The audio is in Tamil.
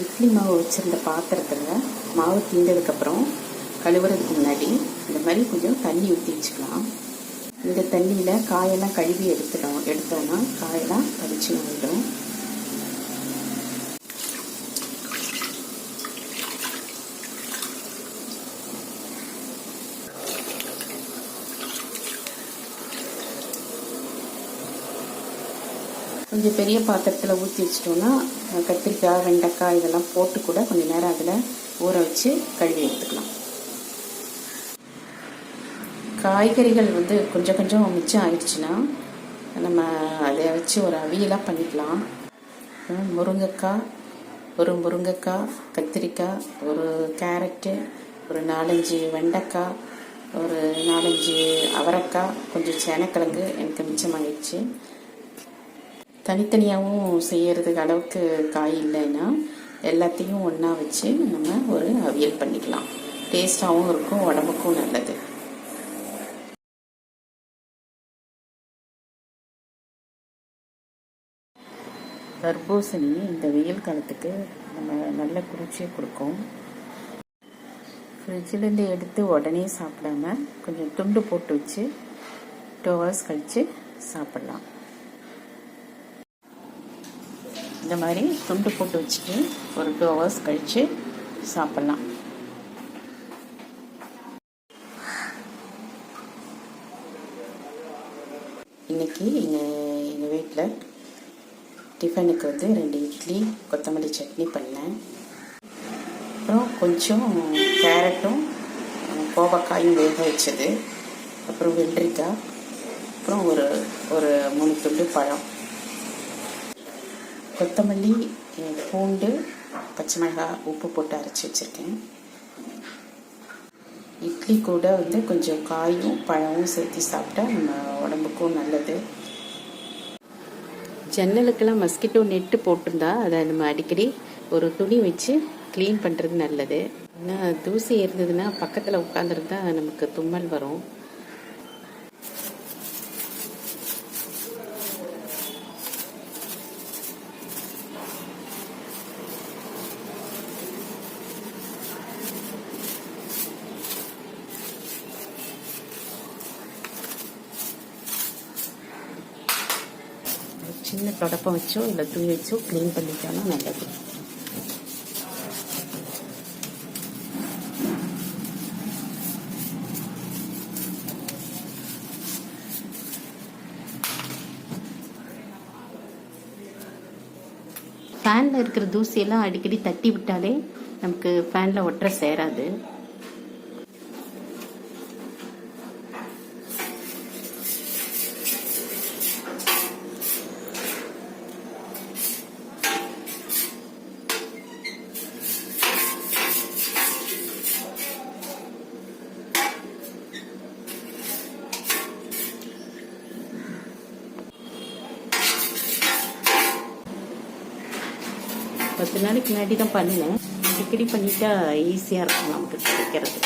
இட்லி மாவு வச்சுருந்த பாத்திரத்தில் மாவு தீண்டதுக்கப்புறம் கழுவுறதுக்கு முன்னாடி இந்த மாதிரி கொஞ்சம் தண்ணி ஊற்றி வச்சுக்கலாம். இந்த தண்ணியில் காயெல்லாம் கழுவி எடுத்துடும் எடுத்தோன்னா காயெல்லாம் பறிச்சு ஆகிடும் கொஞ்சம் பெரிய பாத்திரத்தில் ஊற்றி வச்சிட்டோன்னா கத்திரிக்காய் வெண்டைக்காய் இதெல்லாம் போட்டு கூட கொஞ்சம் நேரம் அதில் ஊற வச்சு கழுவி எடுத்துக்கலாம். காய்கறிகள் வந்து கொஞ்சம் கொஞ்சம் மிச்சம் ஆயிடுச்சுன்னா நம்ம அதை வச்சு ஒரு அவியலாக பண்ணிக்கலாம். முருங்கைக்காய் ஒரு முருங்கைக்காய் கத்திரிக்காய் ஒரு கேரட்டு ஒரு நாலஞ்சு வெண்டைக்காய் ஒரு நாலஞ்சு அவரைக்காய் கொஞ்சம் சேனக்கிழங்கு எனக்கு மிச்சமாயிடுச்சு. தனித்தனியாகவும் செய்கிறதுக்கு அளவுக்கு காய் இல்லைன்னா எல்லாத்தையும் ஒன்றா வச்சு நம்ம ஒரு அவியல் பண்ணிக்கலாம். டேஸ்டாகவும் இருக்கும் உடம்புக்கும் நல்லது. தர்பூசணி இந்த வெயில் காலத்துக்கு நம்ம நல்ல குளிர்ச்சியை கொடுக்கும். ஃப்ரிட்ஜிலேருந்து எடுத்து உடனே சாப்பிடாம கொஞ்சம் துண்டு போட்டு வச்சு டூ ஹவர்ஸ் கழித்து சாப்பிட்லாம். இந்த மாதிரி துண்டு போட்டு வச்சுட்டு ஒரு டூ ஹவர்ஸ் கழித்து சாப்பிட்லாம். இன்னைக்கு எங்கள் எங்கள் வீட்டில் டிஃபனுக்கு வந்து ரெண்டு இட்லி கொத்தமல்லி சட்னி பண்ணேன். அப்புறம் கொஞ்சம் கேரட்டும் கோவக்காயும் வேக வச்சது. அப்புறம் வெள்ளரிக்காய் அப்புறம் ஒரு ஒரு மூணு துண்டு பழம். கொத்தமல்லி பூண்டு பச்சை மிளகாய் உப்பு போட்டு அரைச்சி வச்சுருக்கேன். இட்லி கூட வந்து கொஞ்சம் காயும் பழமும் சேர்த்து சாப்பிட்டா நம்ம உடம்புக்கும் நல்லது. ஜன்னலுக்கெல்லாம் மஸ்கிட்டோ நெட்டு போட்டிருந்தா அதை நம்ம அடிக்கடி ஒரு துணி வச்சு க்ளீன் பண்ணுறது நல்லது. ஏன்னா தூசி இருந்ததுன்னா பக்கத்தில் உட்காந்துருந்தா நமக்கு தும்மல் வரும். சின்ன தொடப்பம் வச்சோ இல்லை துணி வச்சோ க்ளீன் பண்ணிட்டாலும் நல்லது. ஃபேனில் இருக்கிற தூசியெல்லாம் அடிக்கடி தட்டி விட்டாலே நமக்கு ஃபேனில் ஒட்டுற சேராது. பத்து நாளைக்கு முன்னாடி தான் பண்ணினேன். அடிக்கடி பண்ணிட்டா ஈஸியாக இருக்கும் நமக்கு கிடைக்கிறது.